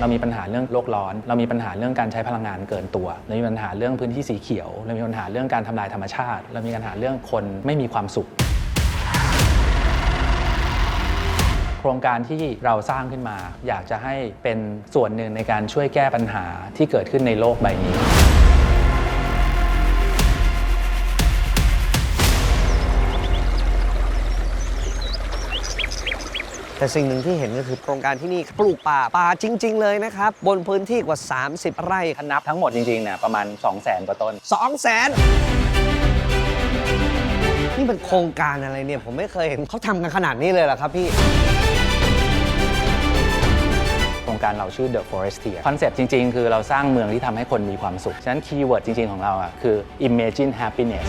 เรามีปัญหาเรื่องโลกร้อน เรามีปัญหาเรื่องการใช้พลังงานเกินตัว เรามีปัญหาเรื่องพื้นที่สีเขียว เรามีปัญหาเรื่องการทำลายธรรมชาติ เรามีปัญหาเรื่องคนไม่มีความสุข โครงการที่เราสร้างขึ้นมา อยากจะให้เป็นส่วนหนึ่งในการช่วยแก้ปัญหาที่เกิดขึ้นในโลกใบนี้ แต่สิ่งหนึ่งที่เห็นก็คือโครงการที่นี่ปลูกป่าป่าจริง ๆ เลยนะครับ บนพื้นที่กว่า 30 ไร่ถ้านับทั้งหมดจริงๆเนี่ยประมาณ 2 0 0 0 0 0กว่าต้น2 0 0แสนนี่เป็นโครงการอะไรเนี่ย ผมไม่เคยเห็นเขาทำกันขนาดนี้เลยเหรอครับพี่ โครงการเราชื่อ The Forestier คอนเซปต์จริง ๆ คือเราสร้างเมืองที่ทำให้คนมีความสุข ฉะนั้นคีย์เวิร์ดจริง ๆ ของเราอะคือ Imagine Happiness